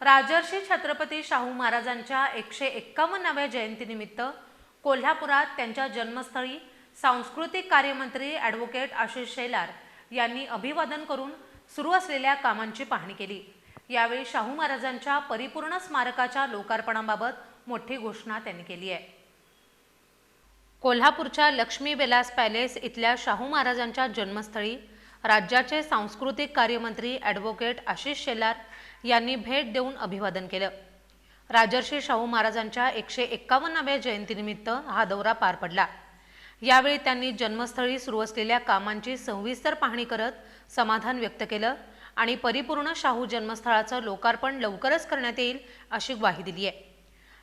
राजर्षी छत्रपती शाहू महाराजांच्या एकशे एक्कावन्नाव्या जयंतीनिमित्त कोल्हापुरात त्यांच्या जन्मस्थळी सांस्कृतिक कार्यमंत्री ॲडव्होकेट आशिष शेलार यांनी अभिवादन करून सुरू असलेल्या कामांची पाहणी केली. यावेळी शाहू महाराजांच्या परिपूर्ण स्मारकाच्या लोकार्पणाबाबत मोठी घोषणा त्यांनी केली आहे. कोल्हापूरच्या लक्ष्मी विलास पॅलेस इथल्या शाहू महाराजांच्या जन्मस्थळी राज्याचे सांस्कृतिक कार्यमंत्री ॲडव्होकेट आशिष शेलार यांनी भेट देऊन अभिवादन केलं. राजर्षी शाहू महाराजांच्या एकशे एक्कावन्नाव्या जयंतीनिमित्त हा दौरा पार पडला. यावेळी त्यांनी जन्मस्थळी सुरू असलेल्या कामांची सविस्तर पाहणी करत समाधान व्यक्त केलं आणि परिपूर्ण शाहू जन्मस्थळाचं लोकार्पण लवकरच करण्यात येईल अशी ग्वाही दिली आहे.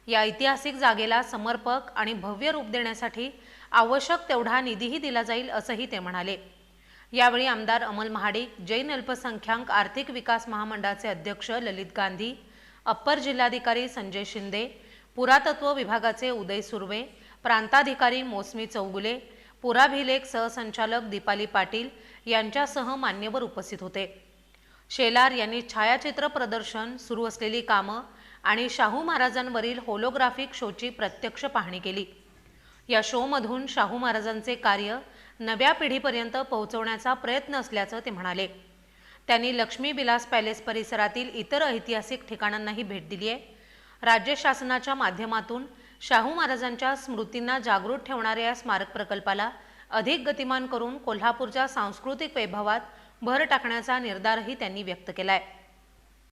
या ऐतिहासिक जागेला समर्पक आणि भव्य रूप देण्यासाठी आवश्यक तेवढा निधीही दिला जाईल असंही ते म्हणाले. यावेळी आमदार अमल महाडिक जैन अल्पसंख्याक आर्थिक विकास महामंडळाचे अध्यक्ष ललित गांधी अप्पर जिल्हाधिकारी संजय शिंदे पुरातत्व विभागाचे उदय सुर्वे प्रांताधिकारी मोसमी चौगुले पुराभिलेख सहसंचालक दीपाली पाटील यांच्यासह मान्यवर उपस्थित होते. शेलार यांनी छायाचित्र प्रदर्शन सुरू असलेली कामं आणि शाहू महाराजांवरील होलोग्राफिक शोची प्रत्यक्ष पाहणी केली. या शोमधून शाहू महाराजांचे कार्य नव्या पिढीपर्यंत पोहोचवण्याचा प्रयत्न असल्याचं ते म्हणाले. त्यांनी लक्ष्मी विलास पॅलेस परिसरातील इतर ऐतिहासिक ठिकाणांनाही भेट दिली आहे राज्य शासनाच्या माध्यमातून शाहू महाराजांच्या स्मृतींना जागृत ठेवणाऱ्या या स्मारक प्रकल्पाला अधिक गतिमान करून कोल्हापूरच्या सांस्कृतिक वैभवात भर टाकण्याचा निर्धारही त्यांनी व्यक्त केला आहे